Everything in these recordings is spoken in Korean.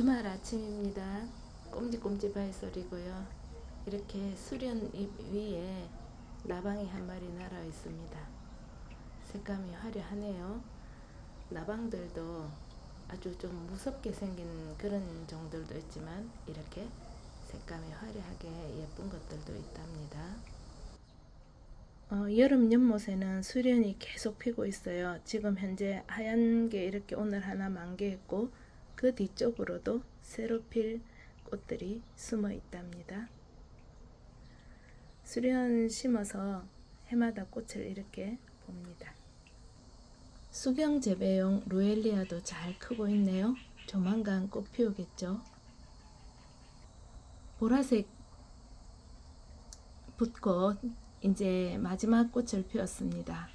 주말 아침입니다. 꼼지꼼지바의 소리고요. 이렇게 수련 잎 위에 나방이 한 마리 날아 있습니다. 색감이 화려하네요. 나방들도 아주 좀 무섭게 생긴 그런 종들도 있지만 이렇게 색감이 화려하게 예쁜 것들도 있답니다. 어, 여름 연못에는 수련이 계속 피고 있어요. 지금 현재 하얀 게 이렇게 오늘 하나 만개했고 그 뒤쪽으로도 새로 필 꽃들이 숨어 있답니다. 수련 심어서 해마다 꽃을 이렇게 봅니다. 수경 재배용 루엘리아도 잘 크고 있네요. 조만간 꽃 피우겠죠. 보라색 붓꽃 이제 마지막 꽃을 피웠습니다.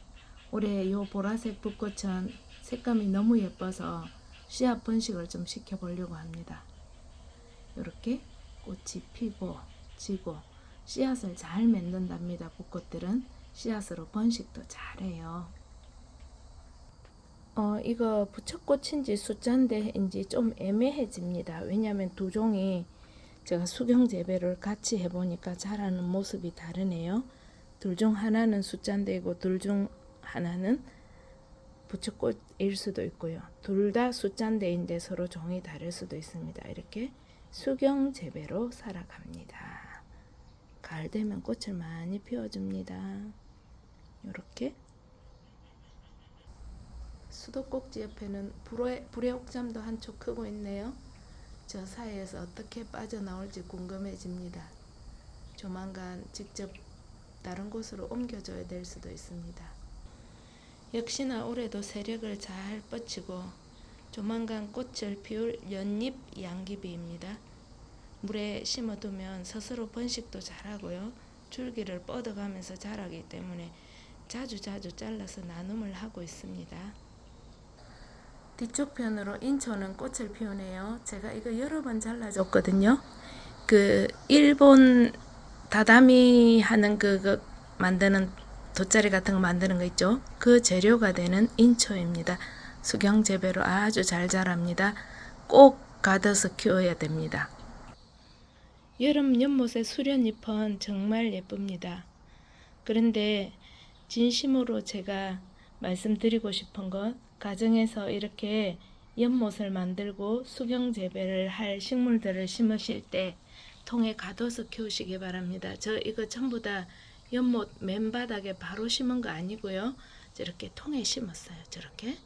올해 요 보라색 붓꽃은 색감이 너무 예뻐서 씨앗 번식을 좀 시켜보려고 합니다. 이렇게 꽃이 피고 지고 씨앗을 잘 맺는답니다. 붓꽃들은 씨앗으로 번식도 잘해요. 어, 이거 부처꽃인지 숫자인데인지 좀 애매해집니다. 왜냐하면 두 종이 제가 수경 재배를 같이 해보니까 자라는 모습이 다르네요. 둘 중 하나는 숫자인데고 둘 중 하나는 부처꽃일 수도 있고요. 둘 다 숫자인데인데 서로 종이 다를 수도 있습니다. 이렇게 수경 재배로 살아갑니다. 가을 되면 꽃을 많이 피워줍니다. 이렇게 수도꼭지 옆에는 불의, 불의 옥잠도 한촉 크고 있네요. 저 사이에서 어떻게 빠져나올지 궁금해집니다. 조만간 직접 다른 곳으로 옮겨줘야 될 수도 있습니다. 역시나 올해도 세력을 잘 뻗치고 조만간 꽃을 피울 연잎 양귀비입니다. 물에 심어두면 스스로 번식도 잘하고요. 줄기를 뻗어가면서 자라기 때문에 자주 자주 잘라서 나눔을 하고 있습니다. 뒤쪽 편으로 인초는 꽃을 피우네요. 제가 이거 여러 번 잘라줬거든요. 그 일본 다다미 하는 그, 그 만드는 돗자리 같은 거 만드는 거 있죠. 그 재료가 되는 인초입니다. 수경 재배로 아주 잘 자랍니다. 꼭 가둬서 키워야 됩니다. 여름 연못의 수련잎은 정말 예쁩니다. 그런데 진심으로 제가 말씀드리고 싶은 건 가정에서 이렇게 연못을 만들고 수경 재배를 할 식물들을 심으실 때 통에 가둬서 키우시기 바랍니다. 저 이거 전부 다 연못 맨바닥에 바로 심은 거 아니고요. 저렇게 통에 심었어요. 저렇게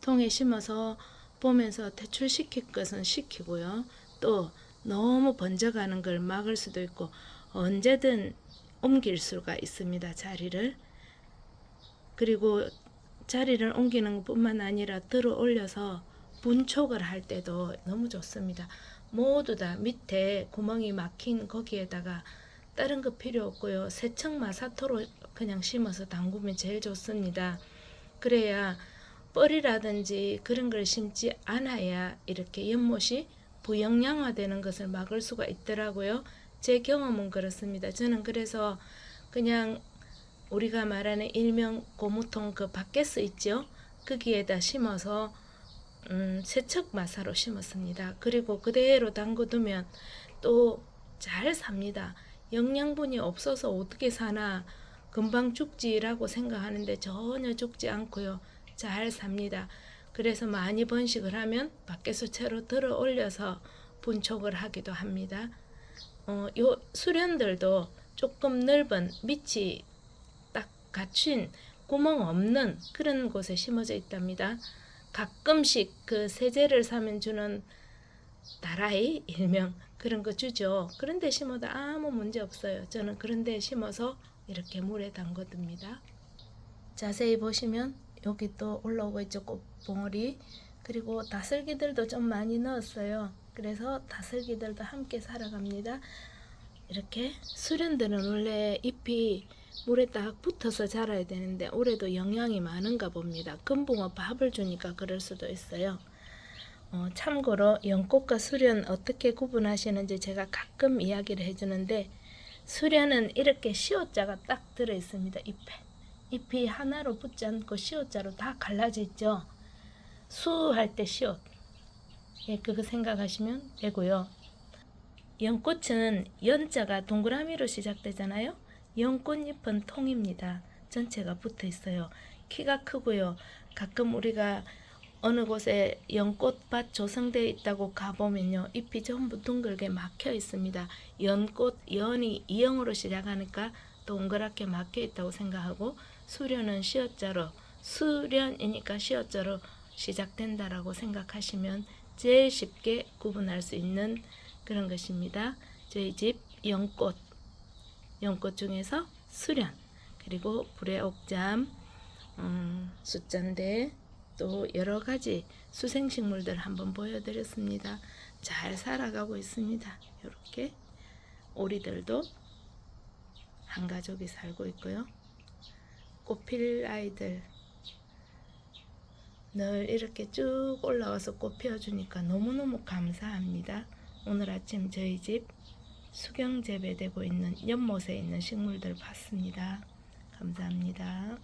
통에 심어서 보면서 퇴출시킬 것은 시키고요. 또 너무 번져가는 걸 막을 수도 있고 언제든 옮길 수가 있습니다. 자리를 그리고 자리를 옮기는 것뿐만 아니라 들어 올려서 분촉을 할 때도 너무 좋습니다. 모두 다 밑에 구멍이 막힌 거기에다가 다른 거 필요 없고요. 세척 마사토로 그냥 심어서 담그면 제일 좋습니다. 그래야 뻘이라든지 그런 걸 심지 않아야 이렇게 연못이 부영양화되는 것을 막을 수가 있더라고요. 제 경험은 그렇습니다. 저는 그래서 그냥 우리가 말하는 일명 고무통 그 바켓스 있죠? 거기에다 심어서 음, 세척 마사로 심었습니다. 그리고 그대로 담궈두면 또 잘 삽니다. 영양분이 없어서 어떻게 사나 금방 죽지라고 생각하는데 전혀 죽지 않고요. 잘 삽니다. 그래서 많이 번식을 하면 밖에서 채로 들어 올려서 분촉을 하기도 합니다. 어, 요 수련들도 조금 넓은 밑이 딱 갖춘 구멍 없는 그런 곳에 심어져 있답니다. 가끔씩 그 세제를 사면 주는 다라이 일명 그런 거 주죠. 그런데 심어도 아무 문제 없어요. 저는 그런데 심어서 이렇게 물에 담궈둡니다. 자세히 보시면 여기 또 올라오고 있죠 꽃봉오리 그리고 다슬기들도 좀 많이 넣었어요. 그래서 다슬기들도 함께 살아갑니다. 이렇게 수련들은 원래 잎이 물에 딱 붙어서 자라야 되는데 올해도 영양이 많은가 봅니다. 금붕어 밥을 주니까 그럴 수도 있어요. 어, 참고로 연꽃과 수련 어떻게 구분하시는지 제가 가끔 이야기를 해주는데 수련은 이렇게 시옷자가 딱 들어 있습니다. 잎에 잎이 하나로 붙지 않고 시옷자로 다 갈라져 있죠. 수할 때 시옷 예, 그거 생각하시면 되고요. 연꽃은 연자가 동그라미로 시작되잖아요. 연꽃잎은 통입니다. 전체가 붙어 있어요. 키가 크고요. 가끔 우리가 어느 곳에 연꽃밭 조성되어 있다고 가보면요. 잎이 전부 둥글게 막혀 있습니다. 연꽃, 연이 이형으로 시작하니까 동그랗게 막혀 있다고 생각하고 수련은 시어자로 수련이니까 시어자로 시작된다라고 생각하시면 제일 쉽게 구분할 수 있는 그런 것입니다. 저희 집 연꽃, 연꽃 중에서 수련, 그리고 불의 옥잠, 음, 숫잔대, 또 여러 가지 수생식물들 한번 보여드렸습니다. 잘 살아가고 있습니다. 이렇게 오리들도 한 가족이 살고 있고요. 꽃필 아이들 늘 이렇게 쭉 올라와서 꽃 피워주니까 너무너무 감사합니다. 오늘 아침 저희 집 수경 재배되고 있는 연못에 있는 식물들 봤습니다. 감사합니다.